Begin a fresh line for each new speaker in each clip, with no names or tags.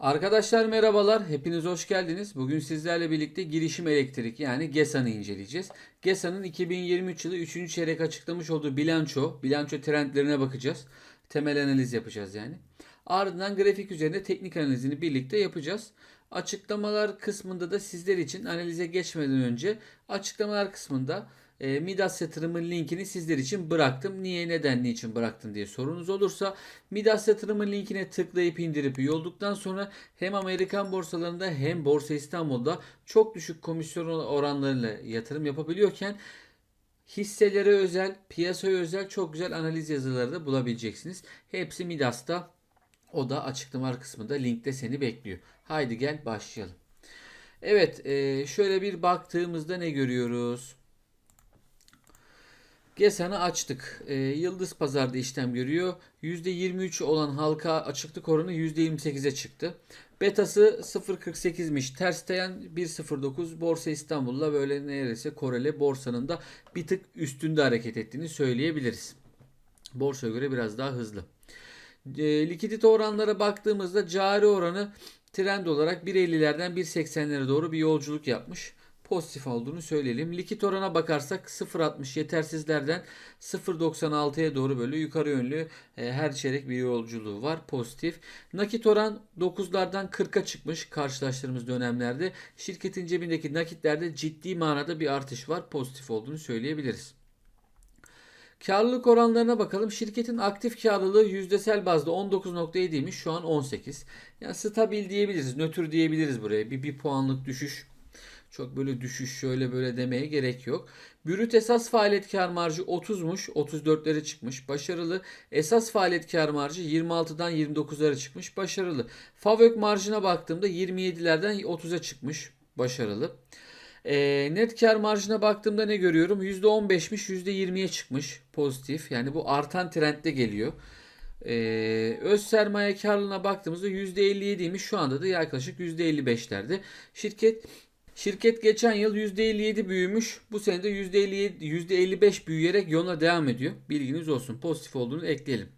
Arkadaşlar merhabalar, hepiniz hoş geldiniz. Bugün sizlerle birlikte girişim elektrik yani GESA'nı inceleyeceğiz. GESA'nın 2023 yılı 3. çeyrek açıklamış olduğu bilanço, bilanço trendlerine bakacağız. Temel analiz yapacağız yani. Ardından grafik üzerinde teknik analizini birlikte yapacağız. Açıklamalar kısmında da sizler için analize geçmeden önce açıklamalar kısmında e, Midas yatırımın linkini sizler için bıraktım. Niye, neden, niçin bıraktım diye sorunuz olursa Midas yatırımın linkine tıklayıp indirip üye olduktan sonra hem Amerikan borsalarında hem Borsa İstanbul'da çok düşük komisyon oranlarıyla yatırım yapabiliyorken hisselere özel, piyasaya özel çok güzel analiz yazıları da bulabileceksiniz. Hepsi Midas'ta. O da açıklamalar kısmında linkte seni bekliyor. Haydi gel başlayalım. Evet, e, şöyle bir baktığımızda ne görüyoruz? GESA'nı açtık. E, Yıldız Pazar'da işlem görüyor. %23 olan halka açıklık oranı %28'e çıktı. Betası 0.48'miş. Tersteyen 1.09. Borsa İstanbul'la böyle neredeyse Koreli borsanın da bir tık üstünde hareket ettiğini söyleyebiliriz. Borsaya göre biraz daha hızlı. E, likidite oranlara baktığımızda cari oranı trend olarak 1.50'lerden 1.80'lere doğru bir yolculuk yapmış pozitif olduğunu söyleyelim. Likit orana bakarsak 0.60 yetersizlerden 0.96'ya doğru böyle yukarı yönlü e, her çeyrek bir yolculuğu var pozitif. Nakit oran 9'lardan 40'a çıkmış karşılaştığımız dönemlerde. Şirketin cebindeki nakitlerde ciddi manada bir artış var pozitif olduğunu söyleyebiliriz. Karlılık oranlarına bakalım. Şirketin aktif karlılığı yüzdesel bazda 19.7'ymiş. Şu an 18. Yani stabil diyebiliriz. Nötr diyebiliriz buraya. Bir, bir puanlık düşüş çok böyle düşüş şöyle böyle demeye gerek yok. Brüt esas faaliyet kar marjı 30'muş. 34'lere çıkmış. Başarılı. Esas faaliyet kar marjı 26'dan 29'lara çıkmış. Başarılı. Favök marjına baktığımda 27'lerden 30'a çıkmış. Başarılı. E, net kar marjına baktığımda ne görüyorum? %15'miş %20'ye çıkmış. Pozitif. Yani bu artan trendde geliyor. Ee, öz sermaye karlılığına baktığımızda %57'ymiş. Şu anda da yaklaşık %55'lerde. Şirket Şirket geçen yıl %57 büyümüş. Bu sene de %57, %55 büyüyerek yoluna devam ediyor. Bilginiz olsun. Pozitif olduğunu ekleyelim.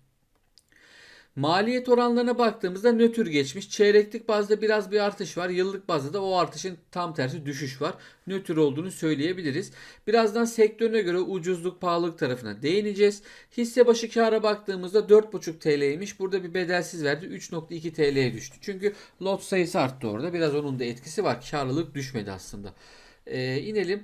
Maliyet oranlarına baktığımızda nötr geçmiş. Çeyreklik bazda biraz bir artış var. Yıllık bazda da o artışın tam tersi düşüş var. Nötr olduğunu söyleyebiliriz. Birazdan sektörüne göre ucuzluk pahalılık tarafına değineceğiz. Hisse başı kâra baktığımızda 4,5 TL'ymiş. Burada bir bedelsiz verdi. 3,2 TL'ye düştü. Çünkü lot sayısı arttı orada. Biraz onun da etkisi var. Karlılık düşmedi aslında. Ee, inelim.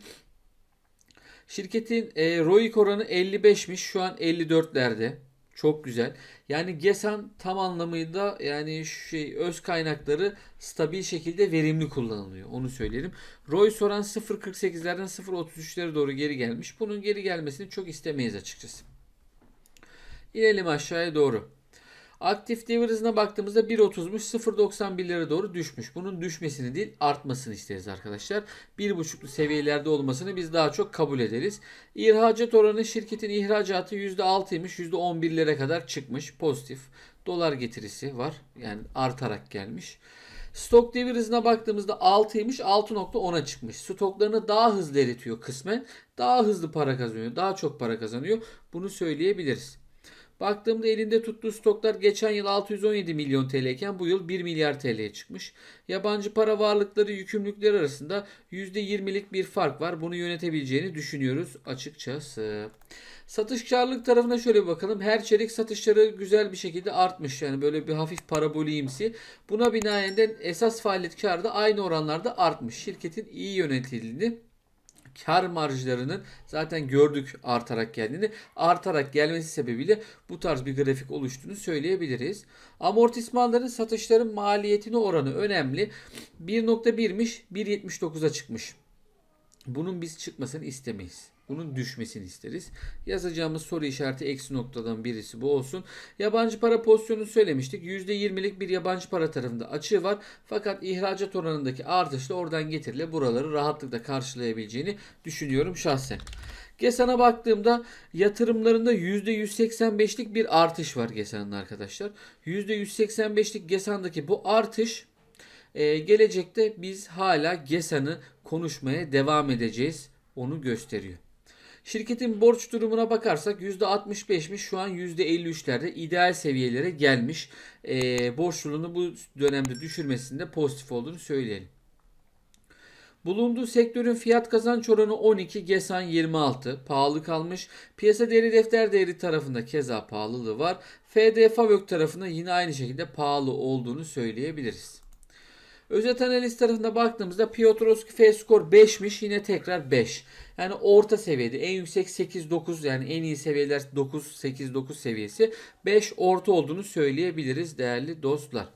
Şirketin e, ROIC oranı 55'miş. Şu an 54'lerde. Çok güzel. Yani GESAN tam anlamıyla yani şey öz kaynakları stabil şekilde verimli kullanılıyor. Onu söyleyelim. ROI soran 0.48'lerden 0.33'lere doğru geri gelmiş. Bunun geri gelmesini çok istemeyiz açıkçası. İnelim aşağıya doğru. Aktif devir hızına baktığımızda 1.30'muş 0.91'lere doğru düşmüş. Bunun düşmesini değil artmasını isteriz arkadaşlar. 1.5'lu seviyelerde olmasını biz daha çok kabul ederiz. İhracat oranı şirketin ihracatı %6'ymış %11'lere kadar çıkmış pozitif. Dolar getirisi var yani artarak gelmiş. Stok devir hızına baktığımızda 6'ymış 6.10'a çıkmış. Stoklarını daha hızlı eritiyor kısmen. Daha hızlı para kazanıyor. Daha çok para kazanıyor. Bunu söyleyebiliriz. Baktığımda elinde tuttuğu stoklar geçen yıl 617 milyon TL iken bu yıl 1 milyar TL'ye çıkmış. Yabancı para varlıkları yükümlülükleri arasında %20'lik bir fark var. Bunu yönetebileceğini düşünüyoruz açıkçası. Satış karlılık tarafına şöyle bir bakalım. Her çeyrek satışları güzel bir şekilde artmış. Yani böyle bir hafif paraboliyimsi. Buna binaen de esas faaliyet karı da aynı oranlarda artmış. Şirketin iyi yönetildiğini kar marjlarının zaten gördük artarak geldiğini. Artarak gelmesi sebebiyle bu tarz bir grafik oluştuğunu söyleyebiliriz. Amortismanların satışların maliyetine oranı önemli. 1.1'miş 1.79'a çıkmış. Bunun biz çıkmasını istemeyiz. Bunun düşmesini isteriz. Yazacağımız soru işareti eksi noktadan birisi bu olsun. Yabancı para pozisyonunu söylemiştik. %20'lik bir yabancı para tarafında açığı var. Fakat ihracat oranındaki artışla oradan getirile buraları rahatlıkla karşılayabileceğini düşünüyorum şahsen. GESAN'a baktığımda yatırımlarında %185'lik bir artış var GESAN'ın arkadaşlar. %185'lik GESAN'daki bu artış e, gelecekte biz hala GESAN'ı konuşmaya devam edeceğiz. Onu gösteriyor. Şirketin borç durumuna bakarsak %65'miş şu an %53'lerde ideal seviyelere gelmiş. Ee, borçluluğunu bu dönemde düşürmesinde pozitif olduğunu söyleyelim. Bulunduğu sektörün fiyat kazanç oranı 12, GESAN 26. Pahalı kalmış. Piyasa değeri defter değeri tarafında keza pahalılığı var. FD Favök tarafında yine aynı şekilde pahalı olduğunu söyleyebiliriz. Özet analiz tarafına baktığımızda Piotrowski F-Score 5'miş yine tekrar 5. Yani orta seviyede en yüksek 8-9 yani en iyi seviyeler 9-8-9 seviyesi 5 orta olduğunu söyleyebiliriz değerli dostlar.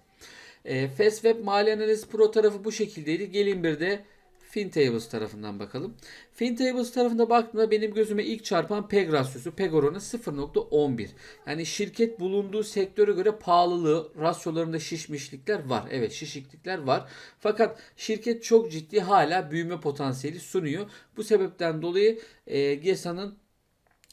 E, Fastweb Mali Analiz Pro tarafı bu şekildeydi. Gelin bir de FinTables tarafından bakalım. FinTables tarafında baktığımda benim gözüme ilk çarpan PEG rasyosu, PEG oranı 0.11. Yani şirket bulunduğu sektöre göre pahalılığı, rasyolarında şişmişlikler var. Evet şişiklikler var. Fakat şirket çok ciddi hala büyüme potansiyeli sunuyor. Bu sebepten dolayı e, GESA'nın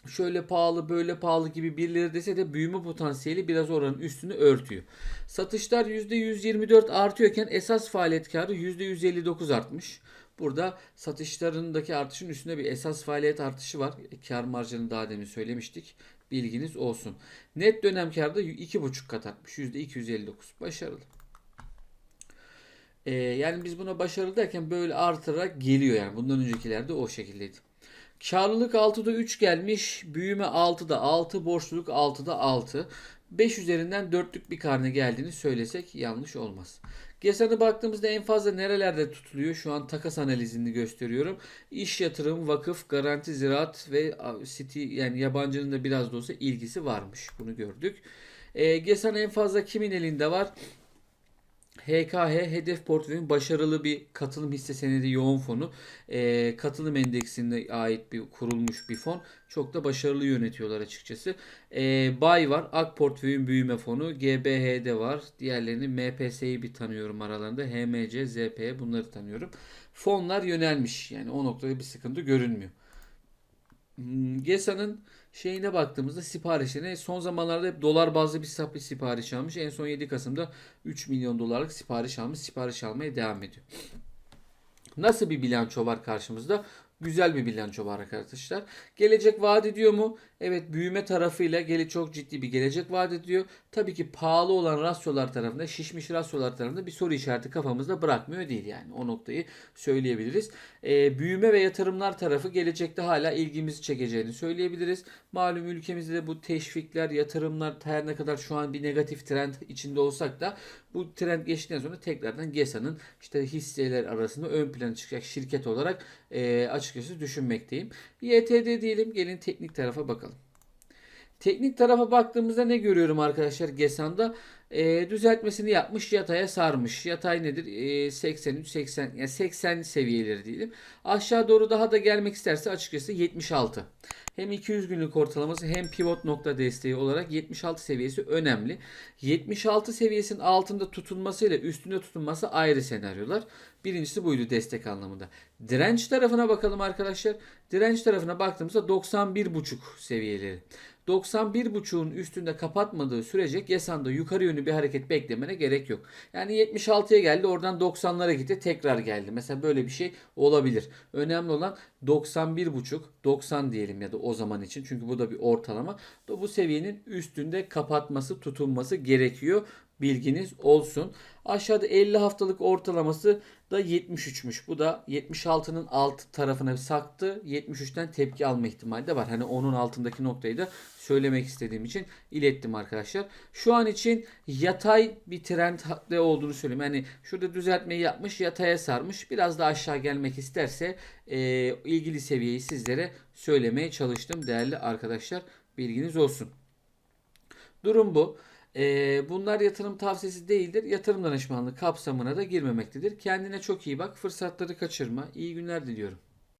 şöyle pahalı böyle pahalı gibi birileri dese de büyüme potansiyeli biraz oranın üstünü örtüyor. Satışlar %124 artıyorken esas faaliyet karı %159 artmış. Burada satışlarındaki artışın üstünde bir esas faaliyet artışı var. Kar marjını daha demin söylemiştik. Bilginiz olsun. Net dönem karda 2,5 kat artmış. %259. Başarılı. Ee, yani biz buna başarılı derken böyle artarak geliyor yani. Bundan öncekilerde o şekildeydi. Karlılık 6'da 3 gelmiş. Büyüme 6'da 6. Borçluluk 6'da 6. 5 üzerinden 4'lük bir karne geldiğini söylesek yanlış olmaz. GESA'na baktığımızda en fazla nerelerde tutuluyor? Şu an takas analizini gösteriyorum. İş yatırım, vakıf, garanti, ziraat ve city yani yabancının da biraz da olsa ilgisi varmış. Bunu gördük. E, GESAN en fazla kimin elinde var? HKH hedef portföyün başarılı bir katılım hisse senedi yoğun fonu. E, katılım endeksine ait bir kurulmuş bir fon. Çok da başarılı yönetiyorlar açıkçası. E, BAY var. AK portföyün büyüme fonu. GBH'de var. Diğerlerini MPS'yi bir tanıyorum aralarında. HMC, ZP bunları tanıyorum. Fonlar yönelmiş. Yani o noktada bir sıkıntı görünmüyor. Hmm, GESA'nın şeyine baktığımızda siparişine son zamanlarda hep dolar bazlı bir sipariş almış. En son 7 Kasım'da 3 milyon dolarlık sipariş almış. Sipariş almaya devam ediyor. Nasıl bir bilanço var karşımızda? Güzel bir bilanço var arkadaşlar. Gelecek vaat ediyor mu? Evet büyüme tarafıyla gele çok ciddi bir gelecek vaat ediyor. Tabii ki pahalı olan rasyolar tarafında, şişmiş rasyolar tarafında bir soru işareti kafamızda bırakmıyor değil yani. O noktayı söyleyebiliriz. Ee, büyüme ve yatırımlar tarafı gelecekte hala ilgimizi çekeceğini söyleyebiliriz. Malum ülkemizde de bu teşvikler, yatırımlar her ne kadar şu an bir negatif trend içinde olsak da bu trend geçtikten sonra tekrardan GESA'nın işte hisseler arasında ön plana çıkacak şirket olarak e, açıkçası düşünmekteyim. YTD diyelim gelin teknik tarafa bakalım. Teknik tarafa baktığımızda ne görüyorum arkadaşlar GESAN'da? E, düzeltmesini yapmış yataya sarmış. Yatay nedir? E, 83 80 yani 80 seviyeleri diyelim. Aşağı doğru daha da gelmek isterse açıkçası 76. Hem 200 günlük ortalaması hem pivot nokta desteği olarak 76 seviyesi önemli. 76 seviyesinin altında tutulması ile üstünde tutulması ayrı senaryolar. Birincisi buydu destek anlamında. Direnç tarafına bakalım arkadaşlar. Direnç tarafına baktığımızda 91.5 seviyeleri. 91.5'un üstünde kapatmadığı sürece GESAN'da yukarı yönlü bir hareket beklemene gerek yok. Yani 76'ya geldi oradan 90'lara gitti tekrar geldi. Mesela böyle bir şey olabilir. Önemli olan 91.5 90 diyelim ya da o zaman için çünkü bu da bir ortalama. Bu seviyenin üstünde kapatması tutulması gerekiyor. Bilginiz olsun. Aşağıda 50 haftalık ortalaması da 73'müş. Bu da 76'nın alt tarafına saktı. 73'ten tepki alma ihtimali de var. Hani onun altındaki noktayı da söylemek istediğim için ilettim arkadaşlar. Şu an için yatay bir trendde olduğunu söyleyeyim. Yani şurada düzeltmeyi yapmış yataya sarmış. Biraz da aşağı gelmek isterse e, ilgili seviyeyi sizlere söylemeye çalıştım değerli arkadaşlar. Bilginiz olsun. Durum bu. Ee, bunlar yatırım tavsiyesi değildir. Yatırım danışmanlığı kapsamına da girmemektedir. Kendine çok iyi bak. Fırsatları kaçırma. İyi günler diliyorum.